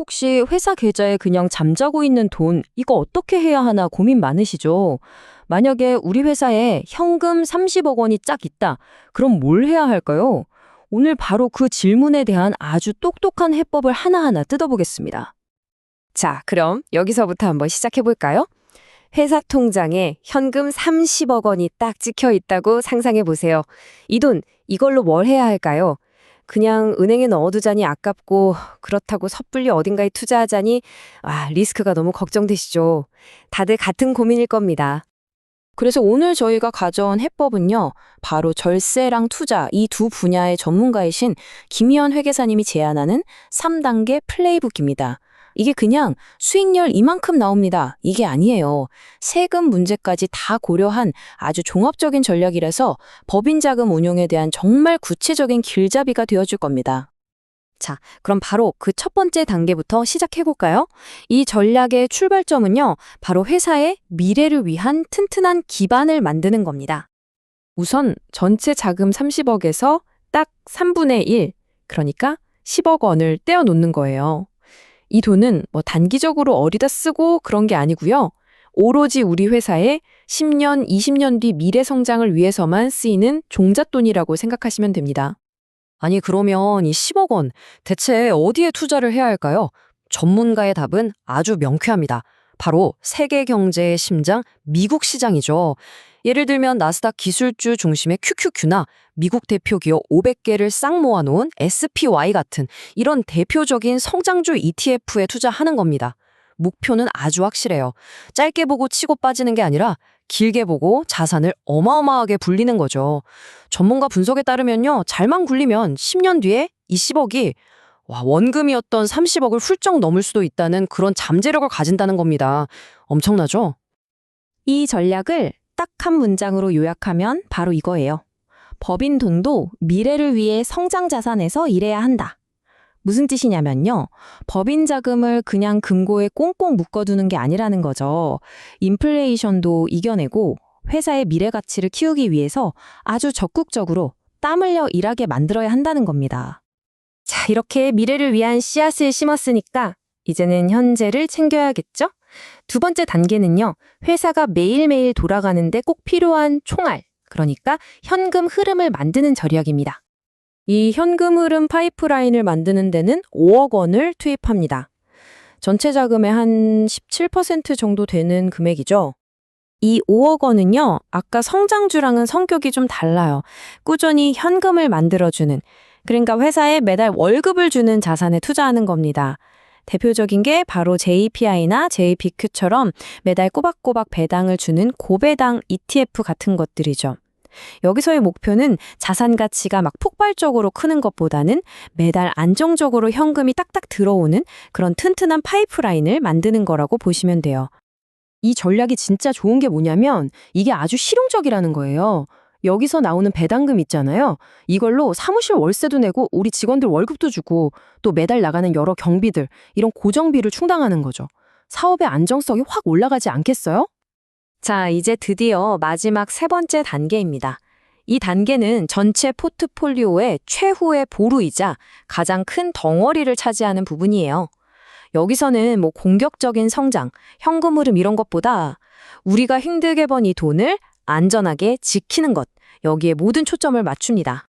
혹시 회사 계좌에 그냥 잠자고 있는 돈, 이거 어떻게 해야 하나 고민 많으시죠? 만약에 우리 회사에 현금 30억 원이 짝 있다. 그럼 뭘 해야 할까요? 오늘 바로 그 질문에 대한 아주 똑똑한 해법을 하나하나 뜯어보겠습니다. 자, 그럼 여기서부터 한번 시작해 볼까요? 회사 통장에 현금 30억 원이 딱 찍혀 있다고 상상해 보세요. 이 돈, 이걸로 뭘 해야 할까요? 그냥 은행에 넣어두자니 아깝고 그렇다고 섣불리 어딘가에 투자하자니 아, 리스크가 너무 걱정되시죠. 다들 같은 고민일 겁니다. 그래서 오늘 저희가 가져온 해법은요, 바로 절세랑 투자 이 두 분야의 전문가이신 김희연 회계사님이 제안하는 3단계 플레이북입니다. 이게 그냥 수익률 이만큼 나옵니다. 이게 아니에요. 세금 문제까지 다 고려한 아주 종합적인 전략이라서 법인 자금 운용에 대한 정말 구체적인 길잡이가 되어줄 겁니다. 자, 그럼 바로 그 첫 번째 단계부터 시작해볼까요? 이 전략의 출발점은요, 바로 회사의 미래를 위한 튼튼한 기반을 만드는 겁니다. 우선 전체 자금 30억에서 딱 3분의 1, 그러니까 10억 원을 떼어 놓는 거예요. 이 돈은 뭐 단기적으로 어디다 쓰고 그런 게 아니고요. 오로지 우리 회사의 10년, 20년 뒤 미래 성장을 위해서만 쓰이는 종잣돈이라고 생각하시면 됩니다. 아니, 그러면 이 10억 원, 대체 어디에 투자를 해야 할까요? 전문가의 답은 아주 명쾌합니다. 바로 세계 경제의 심장, 미국 시장이죠. 예를 들면 나스닥 기술주 중심의 QQQ나 미국 대표 기업 500개를 싹 모아놓은 SPY 같은 이런 대표적인 성장주 ETF에 투자하는 겁니다. 목표는 아주 확실해요. 짧게 보고 치고 빠지는 게 아니라 길게 보고 자산을 어마어마하게 불리는 거죠. 전문가 분석에 따르면요. 잘만 굴리면 10년 뒤에 이 10억이 와, 원금이었던 30억을 훌쩍 넘을 수도 있다는 그런 잠재력을 가진다는 겁니다. 엄청나죠? 이 전략을 딱 한 문장으로 요약하면 바로 이거예요. 법인 돈도 미래를 위해 성장 자산에서 일해야 한다. 무슨 뜻이냐면요. 법인 자금을 그냥 금고에 꽁꽁 묶어두는 게 아니라는 거죠. 인플레이션도 이겨내고 회사의 미래 가치를 키우기 위해서 아주 적극적으로 땀 흘려 일하게 만들어야 한다는 겁니다. 자, 이렇게 미래를 위한 씨앗을 심었으니까 이제는 현재를 챙겨야겠죠? 두 번째 단계는요. 회사가 매일매일 돌아가는데 꼭 필요한 총알, 그러니까 현금 흐름을 만드는 전략입니다. 이 현금 흐름 파이프라인을 만드는 데는 5억 원을 투입합니다. 전체 자금의 한 17% 정도 되는 금액이죠. 이 5억 원은요, 아까 성장주랑은 성격이 좀 달라요. 꾸준히 현금을 만들어주는, 그러니까 회사에 매달 월급을 주는 자산에 투자하는 겁니다. 대표적인 게 바로 JPI나 JPQ처럼 매달 꼬박꼬박 배당을 주는 고배당 ETF 같은 것들이죠. 여기서의 목표는 자산 가치가 막 폭발적으로 크는 것보다는 매달 안정적으로 현금이 딱딱 들어오는 그런 튼튼한 파이프라인을 만드는 거라고 보시면 돼요. 이 전략이 진짜 좋은 게 뭐냐면 이게 아주 실용적이라는 거예요. 여기서 나오는 배당금 있잖아요. 이걸로 사무실 월세도 내고 우리 직원들 월급도 주고 또 매달 나가는 여러 경비들, 이런 고정비를 충당하는 거죠. 사업의 안정성이 확 올라가지 않겠어요? 자, 이제 드디어 마지막 세 번째 단계입니다. 이 단계는 전체 포트폴리오의 최후의 보루이자 가장 큰 덩어리를 차지하는 부분이에요. 여기서는 뭐 공격적인 성장, 현금 흐름 이런 것보다 우리가 힘들게 번 이 돈을 안전하게 지키는 것, 여기에 모든 초점을 맞춥니다.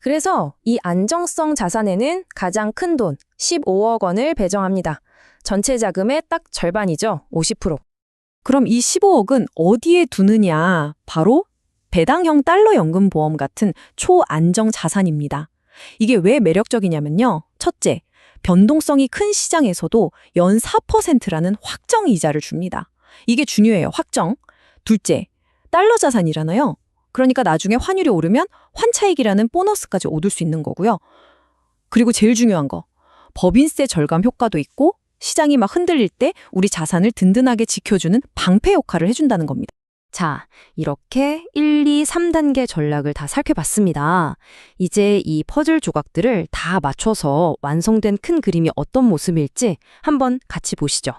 그래서 이 안정성 자산에는 가장 큰 돈, 15억 원을 배정합니다. 전체 자금의 딱 절반이죠, 50%. 그럼 이 15억은 어디에 두느냐? 바로 배당형 달러 연금 보험 같은 초안정 자산입니다. 이게 왜 매력적이냐면요. 첫째, 변동성이 큰 시장에서도 연 4%라는 확정 이자를 줍니다. 이게 중요해요. 확정. 둘째, 달러 자산이잖아요. 그러니까 나중에 환율이 오르면 환차익이라는 보너스까지 얻을 수 있는 거고요. 그리고 제일 중요한 거, 법인세 절감 효과도 있고 시장이 막 흔들릴 때 우리 자산을 든든하게 지켜주는 방패 역할을 해준다는 겁니다. 자, 이렇게 1, 2, 3단계 전략을 다 살펴봤습니다. 이제 이 퍼즐 조각들을 다 맞춰서 완성된 큰 그림이 어떤 모습일지 한번 같이 보시죠.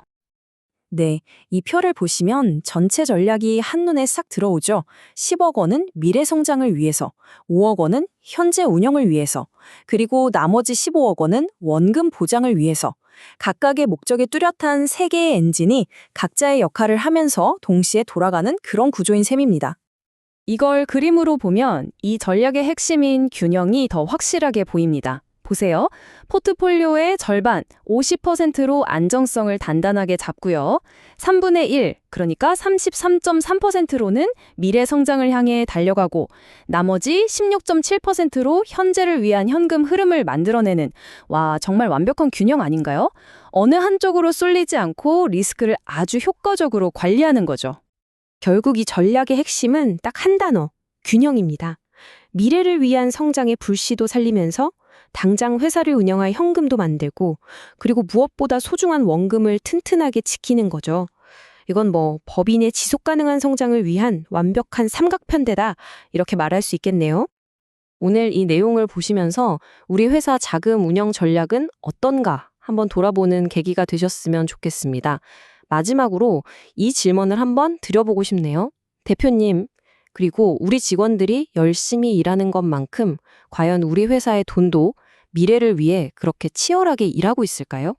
네, 이 표를 보시면 전체 전략이 한눈에 싹 들어오죠. 10억 원은 미래 성장을 위해서, 5억 원은 현재 운영을 위해서, 그리고 나머지 15억 원은 원금 보장을 위해서, 각각의 목적이 뚜렷한 세 개의 엔진이 각자의 역할을 하면서 동시에 돌아가는 그런 구조인 셈입니다. 이걸 그림으로 보면 이 전략의 핵심인 균형이 더 확실하게 보입니다. 보세요. 포트폴리오의 절반, 50%로 안정성을 단단하게 잡고요. 3분의 1, 그러니까 33.3%로는 미래 성장을 향해 달려가고 나머지 16.7%로 현재를 위한 현금 흐름을 만들어내는 와, 정말 완벽한 균형 아닌가요? 어느 한쪽으로 쏠리지 않고 리스크를 아주 효과적으로 관리하는 거죠. 결국 이 전략의 핵심은 딱 한 단어, 균형입니다. 미래를 위한 성장의 불씨도 살리면서 당장 회사를 운영할 현금도 만들고 그리고 무엇보다 소중한 원금을 튼튼하게 지키는 거죠. 이건 뭐 법인의 지속 가능한 성장을 위한 완벽한 삼각편대다 이렇게 말할 수 있겠네요. 오늘 이 내용을 보시면서 우리 회사 자금 운영 전략은 어떤가 한번 돌아보는 계기가 되셨으면 좋겠습니다. 마지막으로 이 질문을 한번 드려보고 싶네요. 대표님, 그리고 우리 직원들이 열심히 일하는 것만큼 과연 우리 회사의 돈도 미래를 위해 그렇게 치열하게 일하고 있을까요?